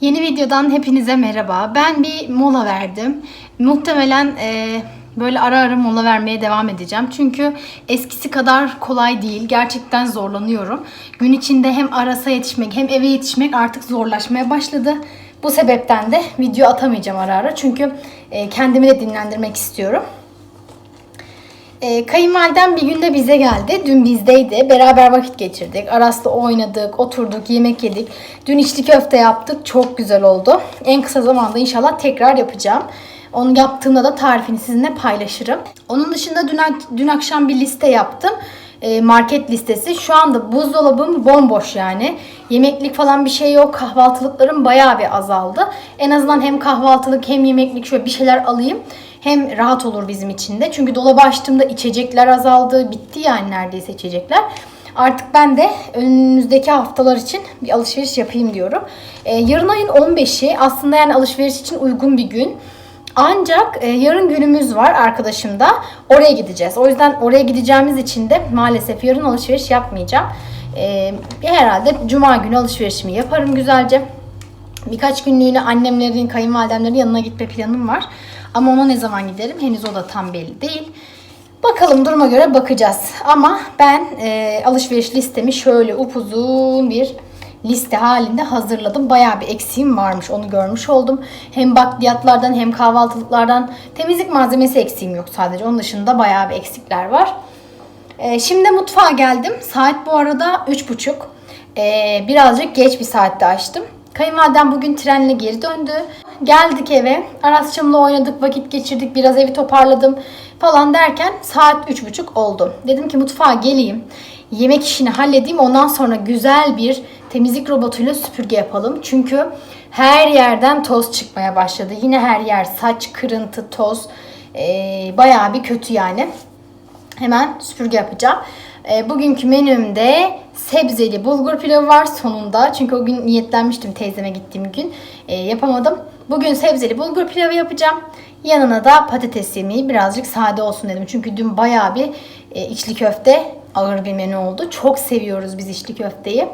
Yeni videodan hepinize merhaba. Ben bir mola verdim. Muhtemelen e, böyle ara ara mola vermeye devam edeceğim. Çünkü eskisi kadar kolay değil. Gerçekten zorlanıyorum. Gün içinde hem arasa yetişmek hem eve yetişmek artık zorlaşmaya başladı. Bu sebepten de video atamayacağım ara ara. Çünkü e, kendimi de dinlendirmek istiyorum. E, kayınvalidem bir günde bize geldi. Dün bizdeydi. Beraber vakit geçirdik. Aras'la oynadık, oturduk, yemek yedik. Dün içli köfte yaptık. Çok güzel oldu. En kısa zamanda inşallah tekrar yapacağım. Onu yaptığımda da tarifini sizinle paylaşırım. Onun dışında dün, dün akşam bir liste yaptım. E, market listesi. Şu anda buzdolabım bomboş yani. Yemeklik falan bir şey yok. Kahvaltılıklarım bayağı bir azaldı. En azından hem kahvaltılık hem yemeklik şöyle bir şeyler alayım. Hem rahat olur bizim için de. Çünkü dolabı açtığımda içecekler azaldı. Bitti yani neredeyse içecekler. Artık ben de önümüzdeki haftalar için bir alışveriş yapayım diyorum. Ee, yarın ayın 15'i aslında yani alışveriş için uygun bir gün. Ancak e, yarın günümüz var arkadaşım da. Oraya gideceğiz. O yüzden oraya gideceğimiz için de maalesef yarın alışveriş yapmayacağım. E, herhalde cuma günü alışverişimi yaparım güzelce. Birkaç günlüğüne annemlerin, kayınvalidemlerin yanına gitme planım var. Ama ona ne zaman giderim henüz o da tam belli değil. Bakalım duruma göre bakacağız. Ama ben e, alışveriş listemi şöyle upuzun bir liste halinde hazırladım. Bayağı bir eksiğim varmış onu görmüş oldum. Hem bakliyatlardan hem kahvaltılıklardan temizlik malzemesi eksiğim yok sadece. Onun dışında bayağı bir eksikler var. E, şimdi mutfağa geldim. Saat bu arada 3.30. E, birazcık geç bir saatte açtım. Kayınvalidem bugün trenle geri döndü. Geldik eve. Arasçımla oynadık, vakit geçirdik. Biraz evi toparladım falan derken saat 3.30 oldu. Dedim ki mutfağa geleyim. Yemek işini halledeyim. Ondan sonra güzel bir temizlik robotuyla süpürge yapalım. Çünkü her yerden toz çıkmaya başladı. Yine her yer saç, kırıntı, toz. Ee, bayağı bir kötü yani. Hemen süpürge yapacağım. E, bugünkü menümde sebzeli bulgur pilavı var sonunda. Çünkü o gün niyetlenmiştim teyzeme gittiğim gün. E, yapamadım. Bugün sebzeli bulgur pilavı yapacağım. Yanına da patates yemeği birazcık sade olsun dedim. Çünkü dün bayağı bir e, içli köfte ağır bir menü oldu. Çok seviyoruz biz içli köfteyi.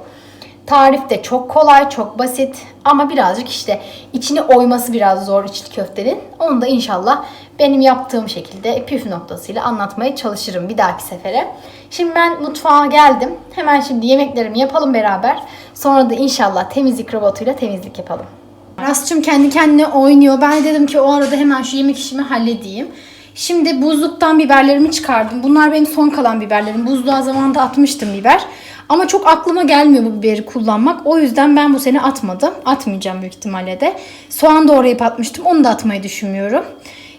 Tarif de çok kolay, çok basit ama birazcık işte içini oyması biraz zor içli köftenin. Onu da inşallah benim yaptığım şekilde püf noktasıyla anlatmaya çalışırım bir dahaki sefere. Şimdi ben mutfağa geldim. Hemen şimdi yemeklerimi yapalım beraber. Sonra da inşallah temizlik robotuyla temizlik yapalım. Rastçım kendi kendine oynuyor. Ben de dedim ki o arada hemen şu yemek işimi halledeyim. Şimdi buzluktan biberlerimi çıkardım. Bunlar benim son kalan biberlerim. Buzluğa zamanında atmıştım biber. Ama çok aklıma gelmiyor bu biberi kullanmak. O yüzden ben bu sene atmadım. Atmayacağım büyük ihtimalle de. Soğan doğrayıp atmıştım. Onu da atmayı düşünmüyorum.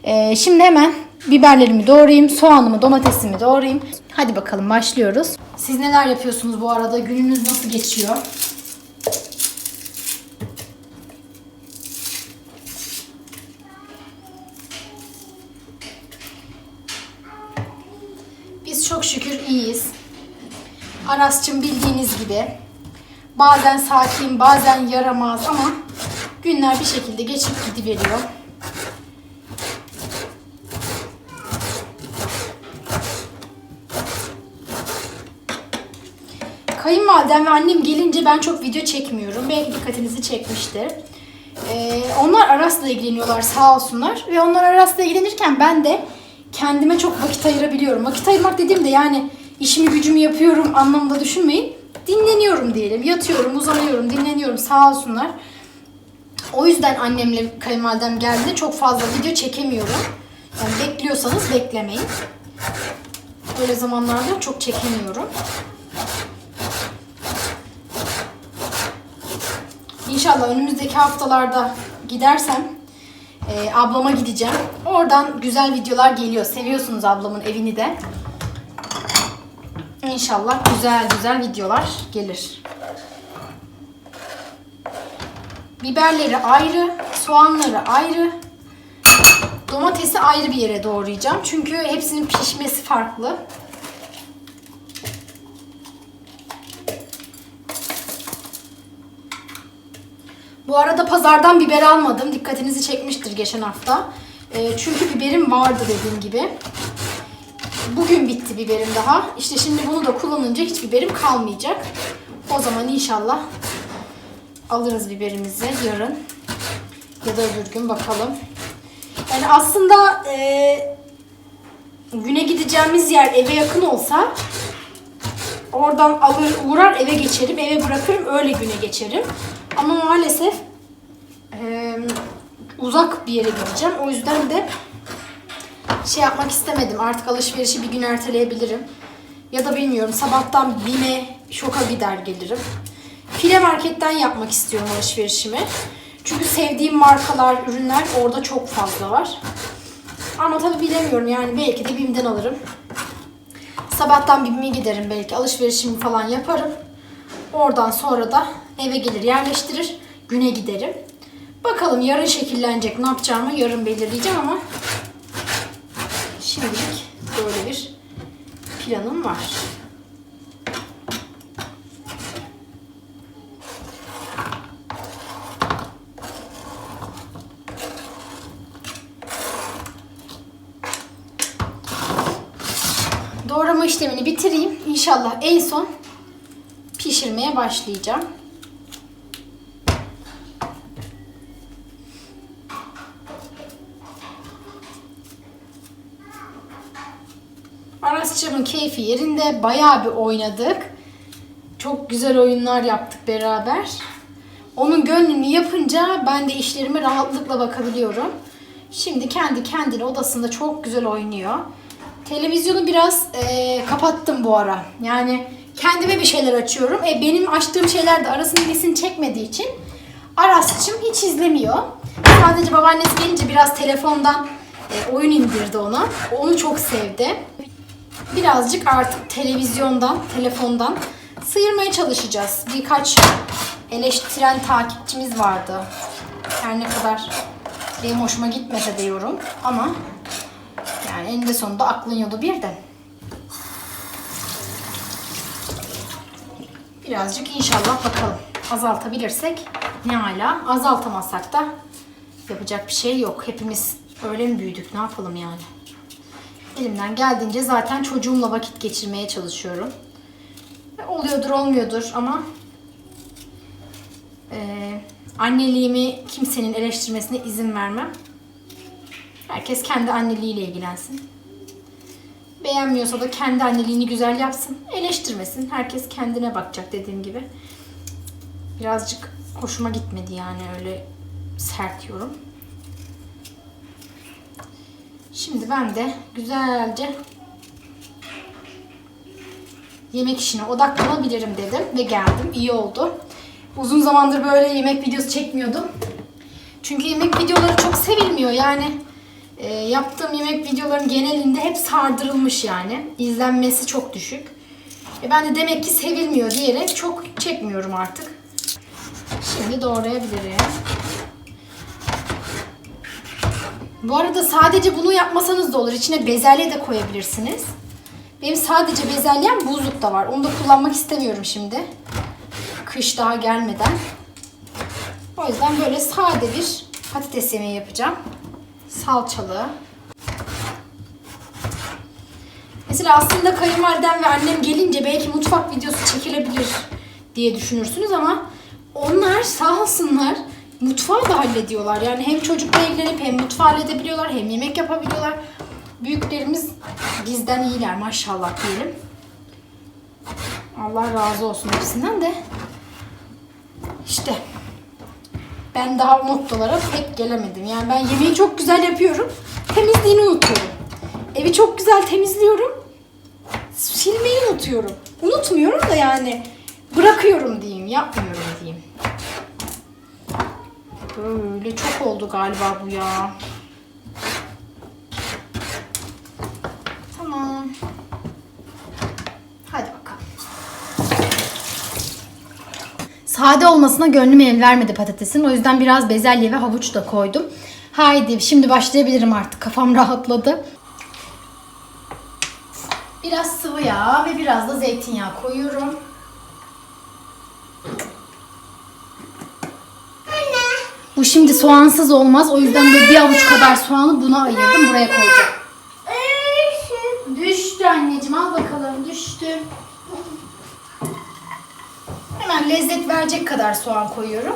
Ee, şimdi hemen biberlerimi doğrayayım. Soğanımı, domatesimi doğrayayım. Hadi bakalım başlıyoruz. Siz neler yapıyorsunuz bu arada? Gününüz nasıl geçiyor? Çok şükür iyiyiz. Aras'cığım bildiğiniz gibi bazen sakin, bazen yaramaz ama günler bir şekilde geçip gidiveriyor. Kayınvalidem ve annem gelince ben çok video çekmiyorum. Belki dikkatinizi çekmiştir. Ee, onlar Aras'la ilgileniyorlar sağ olsunlar. Ve onlar Aras'la ilgilenirken ben de kendime çok vakit ayırabiliyorum. Vakit ayırmak dediğimde yani işimi gücümü yapıyorum anlamında düşünmeyin. Dinleniyorum diyelim. Yatıyorum, uzanıyorum, dinleniyorum sağ olsunlar. O yüzden annemle kayınvalidem geldi. Çok fazla video çekemiyorum. Yani bekliyorsanız beklemeyin. Böyle zamanlarda çok çekemiyorum. İnşallah önümüzdeki haftalarda gidersem e, ablama gideceğim. Oradan güzel videolar geliyor. Seviyorsunuz ablamın evini de. İnşallah güzel güzel videolar gelir. Biberleri ayrı, soğanları ayrı, domatesi ayrı bir yere doğrayacağım. Çünkü hepsinin pişmesi farklı. Bu arada pazardan biber almadım. Dikkatinizi çekmiştir geçen hafta. E, çünkü biberim vardı dediğim gibi. Bugün bitti biberim daha. İşte şimdi bunu da kullanınca hiç biberim kalmayacak. O zaman inşallah alırız biberimizi yarın. Ya da öbür gün bakalım. Yani aslında e, güne gideceğimiz yer eve yakın olsa oradan alır uğrar eve geçerim. Eve bırakırım öyle güne geçerim. Ama maalesef e, uzak bir yere gideceğim. O yüzden de şey yapmak istemedim. Artık alışverişi bir gün erteleyebilirim. Ya da bilmiyorum sabahtan BİM'e şoka gider gelirim. File marketten yapmak istiyorum alışverişimi. Çünkü sevdiğim markalar, ürünler orada çok fazla var. Ama tabii bilemiyorum yani belki de BİM'den alırım. Sabahtan BİM'e giderim belki alışverişimi falan yaparım. Oradan sonra da eve gelir yerleştirir. Güne giderim. Bakalım yarın şekillenecek ne yapacağımı yarın belirleyeceğim ama şimdilik böyle bir planım var. Doğrama işlemini bitireyim. İnşallah en son pişirmeye başlayacağım. Arasçamın keyfi yerinde. Bayağı bir oynadık. Çok güzel oyunlar yaptık beraber. Onun gönlünü yapınca ben de işlerime rahatlıkla bakabiliyorum. Şimdi kendi kendine odasında çok güzel oynuyor. Televizyonu biraz eee, kapattım bu ara. Yani kendime bir şeyler açıyorum. E, benim açtığım şeyler de arasının ilgisini çekmediği için Aras'cığım hiç izlemiyor. Sadece babaannesi gelince biraz telefondan e, oyun indirdi ona. Onu çok sevdi. Birazcık artık televizyondan, telefondan sıyırmaya çalışacağız. Birkaç eleştiren takipçimiz vardı. Her ne kadar benim hoşuma gitmese diyorum ama yani eninde sonunda aklın yolu bir de. Birazcık inşallah bakalım. Azaltabilirsek ne hala. Azaltamazsak da yapacak bir şey yok. Hepimiz öyle mi büyüdük ne yapalım yani. Elimden geldiğince zaten çocuğumla vakit geçirmeye çalışıyorum. E, Oluyordur olmuyordur ama e, anneliğimi kimsenin eleştirmesine izin vermem. Herkes kendi anneliğiyle ilgilensin. Beğenmiyorsa da kendi anneliğini güzel yapsın. Eleştirmesin. Herkes kendine bakacak dediğim gibi. Birazcık hoşuma gitmedi yani öyle sert yorum. Şimdi ben de güzelce yemek işine odaklanabilirim dedim ve geldim. İyi oldu. Uzun zamandır böyle yemek videosu çekmiyordum. Çünkü yemek videoları çok sevilmiyor. Yani e, yaptığım yemek videoların genelinde hep sardırılmış yani. İzlenmesi çok düşük. E, ben de demek ki sevilmiyor diyerek çok çekmiyorum artık. Şimdi doğrayabilirim. Bu arada sadece bunu yapmasanız da olur. İçine bezelye de koyabilirsiniz. Benim sadece bezelyem buzlukta var. Onu da kullanmak istemiyorum şimdi. Kış daha gelmeden. O yüzden böyle sade bir patates yemeği yapacağım. Salçalı. Mesela aslında kayınvalidem ve annem gelince belki mutfak videosu çekilebilir diye düşünürsünüz ama onlar sağ olsunlar mutfağı da hallediyorlar. Yani hem çocukla ilgilenip hem mutfağı halledebiliyorlar hem yemek yapabiliyorlar. Büyüklerimiz bizden iyiler maşallah diyelim. Allah razı olsun hepsinden de. İşte ben daha o noktalara pek gelemedim. Yani ben yemeği çok güzel yapıyorum. Temizliğini unutuyorum. Evi çok güzel temizliyorum. Silmeyi unutuyorum. Unutmuyorum da yani bırakıyorum diyeyim, yapmıyorum diyeyim. Böyle çok oldu galiba bu ya. Tamam. Hadi bakalım. Sade olmasına gönlüm el vermedi patatesin. O yüzden biraz bezelye ve havuç da koydum. Haydi şimdi başlayabilirim artık. Kafam rahatladı. Biraz sıvı yağ ve biraz da zeytinyağı koyuyorum. Bu şimdi soğansız olmaz. O yüzden böyle bir avuç kadar soğanı buna ayırdım. Buraya koyacağım. Düştü anneciğim al bakalım düştü. Hemen lezzet verecek kadar soğan koyuyorum.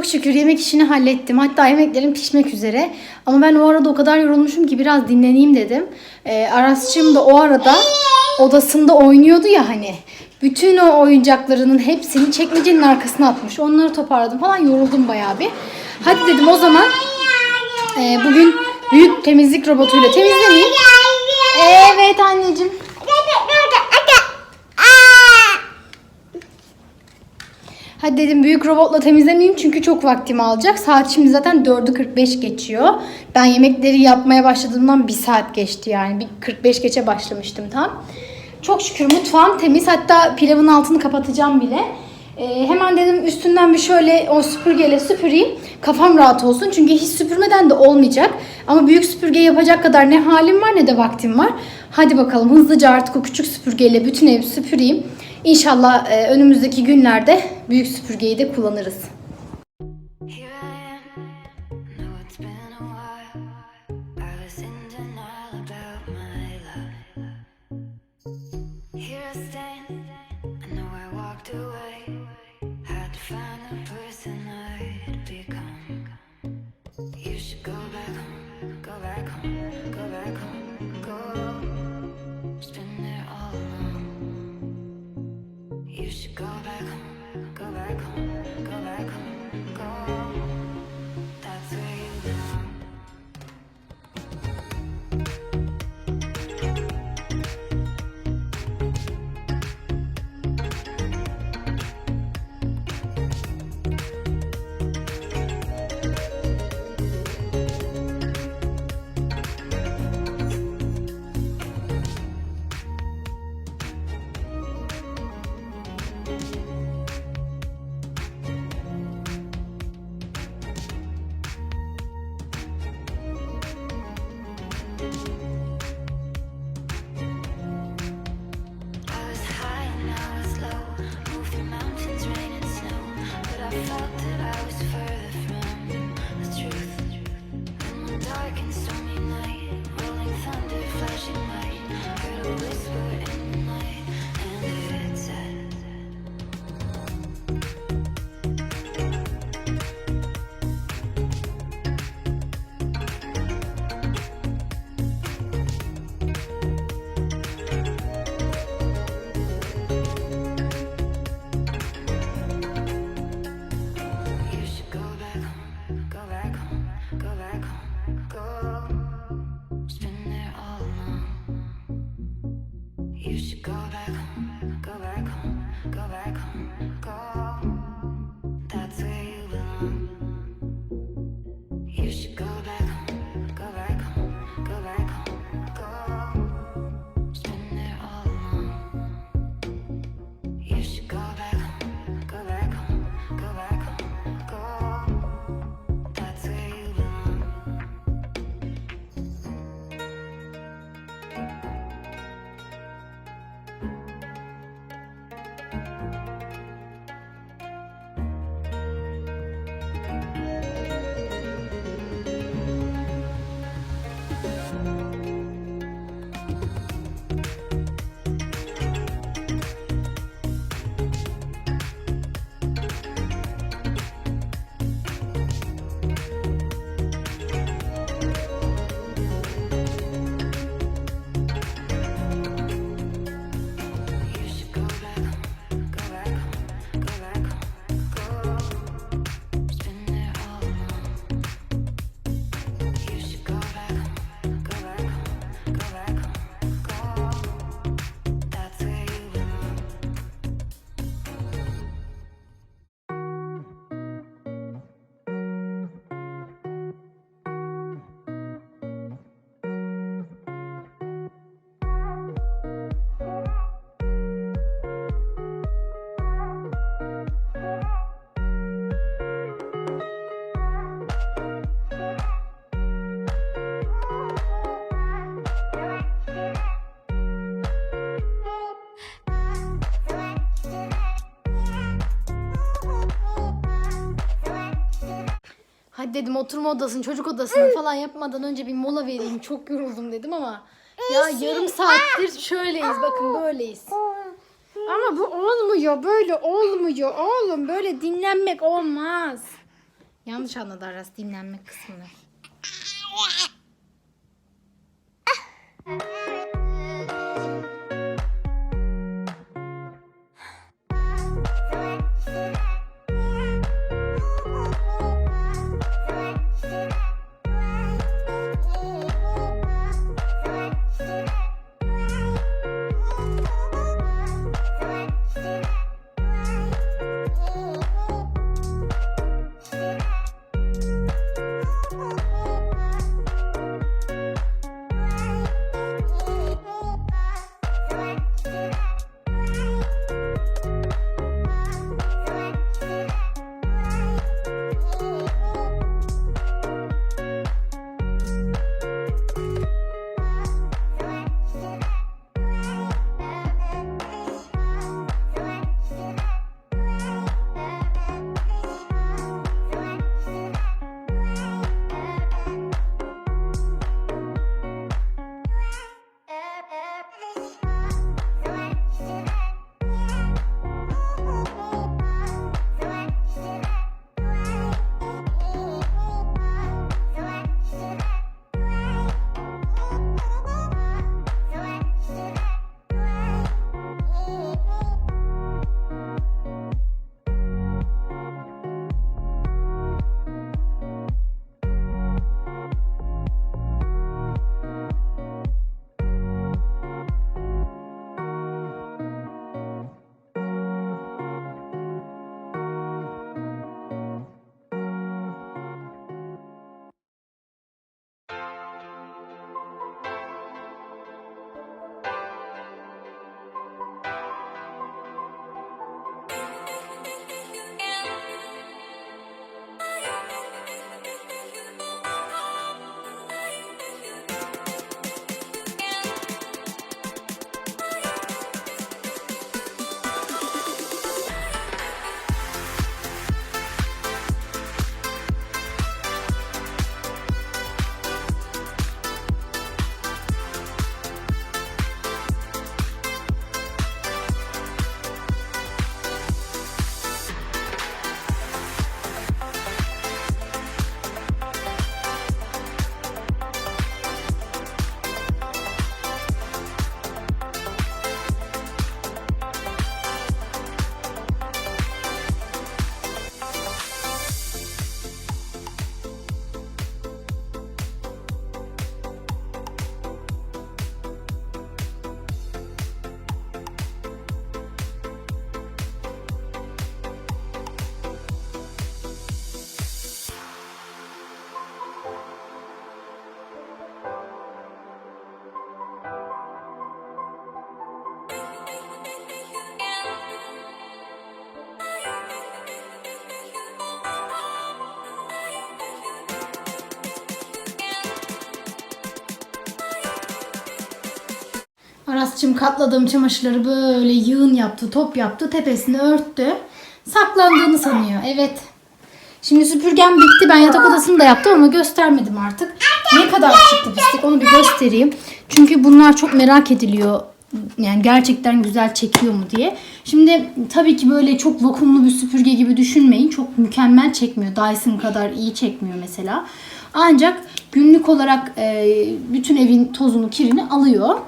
Çok şükür yemek işini hallettim. Hatta yemeklerim pişmek üzere. Ama ben o arada o kadar yorulmuşum ki biraz dinleneyim dedim. Ee, Aras'cığım da o arada odasında oynuyordu ya hani. Bütün o oyuncaklarının hepsini çekmecenin arkasına atmış. Onları toparladım falan yoruldum bayağı bir. Hadi dedim o zaman e, bugün büyük temizlik robotuyla temizlemeyeyim. Evet anneciğim. Hadi dedim büyük robotla temizlemeyeyim çünkü çok vaktimi alacak. Saat şimdi zaten 4'ü 45 geçiyor. Ben yemekleri yapmaya başladığımdan bir saat geçti yani. Bir 45 geçe başlamıştım tam. Çok şükür mutfağım temiz. Hatta pilavın altını kapatacağım bile. Ee, hemen dedim üstünden bir şöyle o süpürgeyle süpüreyim. Kafam rahat olsun. Çünkü hiç süpürmeden de olmayacak. Ama büyük süpürge yapacak kadar ne halim var ne de vaktim var. Hadi bakalım hızlıca artık o küçük süpürgeyle bütün evi süpüreyim. İnşallah e, önümüzdeki günlerde büyük süpürgeyi de kullanırız. Bye. Hadi dedim oturma odasını, çocuk odasını falan yapmadan önce bir mola vereyim. Çok yoruldum dedim ama ya yarım saattir şöyleyiz bakın böyleyiz. Ama bu olmuyor böyle olmuyor oğlum böyle dinlenmek olmaz. Yanlış anladı Aras dinlenme kısmını. Aras'cığım katladığım çamaşırları böyle yığın yaptı, top yaptı, tepesini örttü. Saklandığını sanıyor. Evet. Şimdi süpürgem bitti. Ben yatak odasını da yaptım ama göstermedim artık. Ne kadar çıktı pislik onu bir göstereyim. Çünkü bunlar çok merak ediliyor. Yani gerçekten güzel çekiyor mu diye. Şimdi tabii ki böyle çok vakumlu bir süpürge gibi düşünmeyin. Çok mükemmel çekmiyor. Dyson kadar iyi çekmiyor mesela. Ancak günlük olarak e, bütün evin tozunu, kirini alıyor.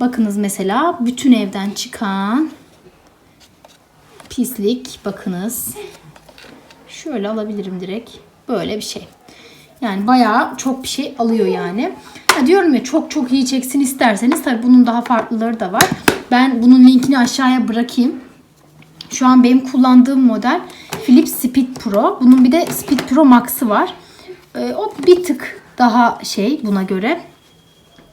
Bakınız mesela bütün evden çıkan pislik bakınız. Şöyle alabilirim direkt. Böyle bir şey. Yani bayağı çok bir şey alıyor yani. Ha diyorum ya çok çok iyi çeksin isterseniz tabii bunun daha farklıları da var. Ben bunun linkini aşağıya bırakayım. Şu an benim kullandığım model Philips Speed Pro. Bunun bir de Speed Pro Max'ı var. Ee, o bir tık daha şey buna göre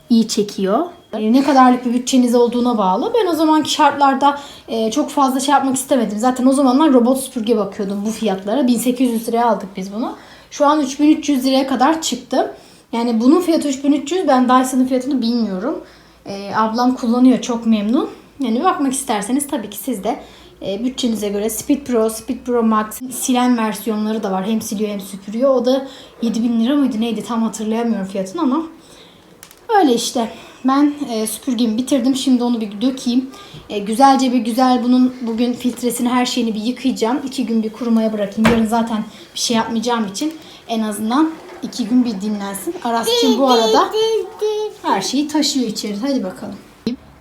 iyi çekiyor. E, Ne kadarlık bir bütçeniz olduğuna bağlı. Ben o zamanki şartlarda e, çok fazla şey yapmak istemedim. Zaten o zamanlar robot süpürge bakıyordum bu fiyatlara. 1800 liraya aldık biz bunu. Şu an 3300 liraya kadar çıktı. Yani bunun fiyatı 3300. Ben Dyson'ın fiyatını bilmiyorum. E, ablam kullanıyor. Çok memnun. Yani bakmak isterseniz tabii ki siz de e, bütçenize göre Speed Pro, Speed Pro Max silen versiyonları da var. Hem siliyor hem süpürüyor. O da 7000 lira mıydı neydi tam hatırlayamıyorum fiyatını ama Öyle işte. Ben e, süpürgemi bitirdim. Şimdi onu bir dökeyim. E, güzelce bir güzel bunun bugün filtresini her şeyini bir yıkayacağım. İki gün bir kurumaya bırakayım. Yarın zaten bir şey yapmayacağım için en azından iki gün bir dinlensin. Aras'cığım bu arada her şeyi taşıyor içeri. Hadi bakalım.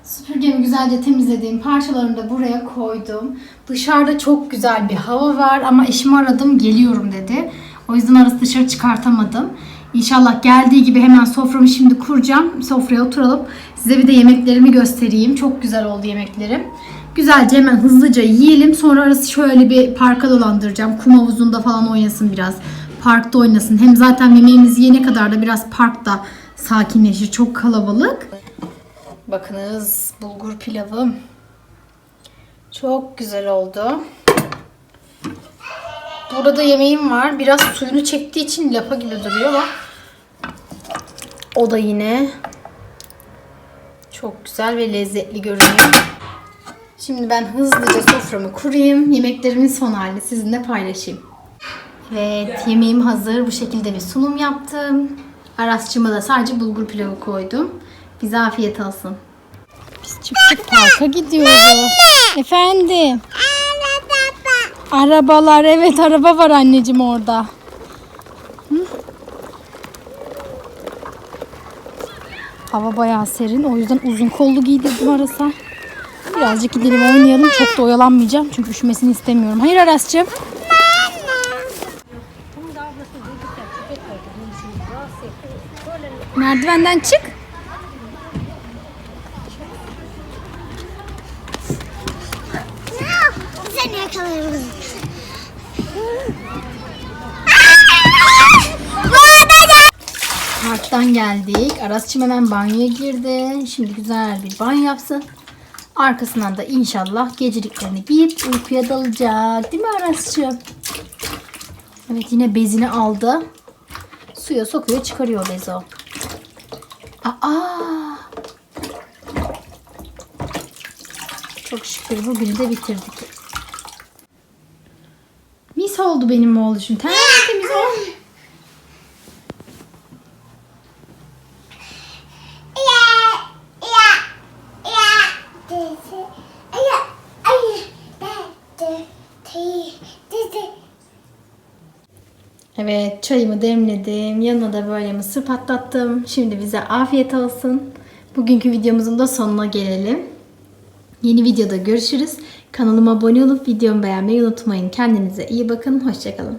Süpürgemi güzelce temizlediğim parçalarını da buraya koydum. Dışarıda çok güzel bir hava var ama eşimi aradım geliyorum dedi. O yüzden arası dışarı çıkartamadım. İnşallah geldiği gibi hemen soframı şimdi kuracağım. Sofraya oturalım. Size bir de yemeklerimi göstereyim. Çok güzel oldu yemeklerim. Güzelce hemen hızlıca yiyelim. Sonra arası şöyle bir parka dolandıracağım. Kum havuzunda falan oynasın biraz. Parkta oynasın. Hem zaten yemeğimizi yene kadar da biraz parkta sakinleşir. Çok kalabalık. Bakınız bulgur pilavım. Çok güzel oldu. Burada yemeğim var. Biraz suyunu çektiği için lapa gibi duruyor ama o da yine çok güzel ve lezzetli görünüyor. Şimdi ben hızlıca soframı kurayım. Yemeklerimin son halini sizinle paylaşayım. Evet, yemeğim hazır. Bu şekilde bir sunum yaptım. Arasçıma da sadece bulgur pilavı koydum. Bize afiyet olsun. Biz çıktık parka gidiyoruz. Efendim. Arabalar evet araba var anneciğim orada. Hava bayağı serin o yüzden uzun kollu giydirdim Aras'a. Birazcık gidelim oynayalım. Çok da oyalanmayacağım çünkü üşümesini istemiyorum. Hayır Aras'cığım. Merdivenden çık. Geldik. Aras'cığım hemen banyoya girdi. Şimdi güzel bir banyo yapsın. Arkasından da inşallah geceliklerini giyip uykuya dalacak. Değil mi Aras'cığım? Evet yine bezini aldı. Suya sokuyor çıkarıyor bezi o. Aa! Çok şükür bugün de bitirdik. Mis oldu benim oğluşum. Tertemiz oldu. Evet çayımı demledim. Yanına da böyle mısır patlattım. Şimdi bize afiyet olsun. Bugünkü videomuzun da sonuna gelelim. Yeni videoda görüşürüz. Kanalıma abone olup videomu beğenmeyi unutmayın. Kendinize iyi bakın. Hoşçakalın.